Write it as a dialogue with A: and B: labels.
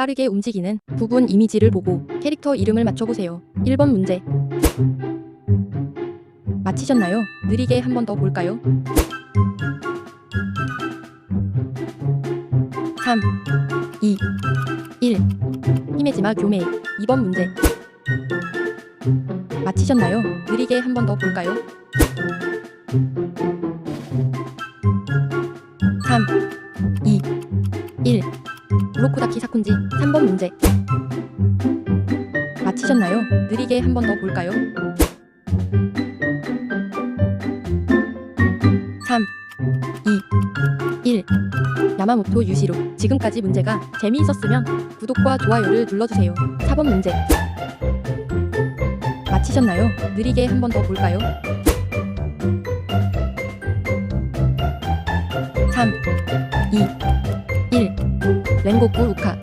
A: 빠르게 움직이는 부분 이미지를 보고 캐릭터 이름을 맞춰보세요. 1번 문제. 마치셨나요? 느리게 한 번 더 볼까요? 3, 2, 1. 히메지마 교매. 2번 문제. 마치셨나요? 느리게 한 번 더 볼까요? 3, 2, 1. 우로코다키 사쿤지 3번 문제. 마치셨나요? 느리게 한 번 더 볼까요? 3, 2, 1. 야마모토 유시로. 지금까지 문제가 재미있었으면 구독과 좋아요를 눌러주세요. 4번 문제. 마치셨나요? 느리게 한 번 더 볼까요? 3, 2, 1. 렌고쿠 루카.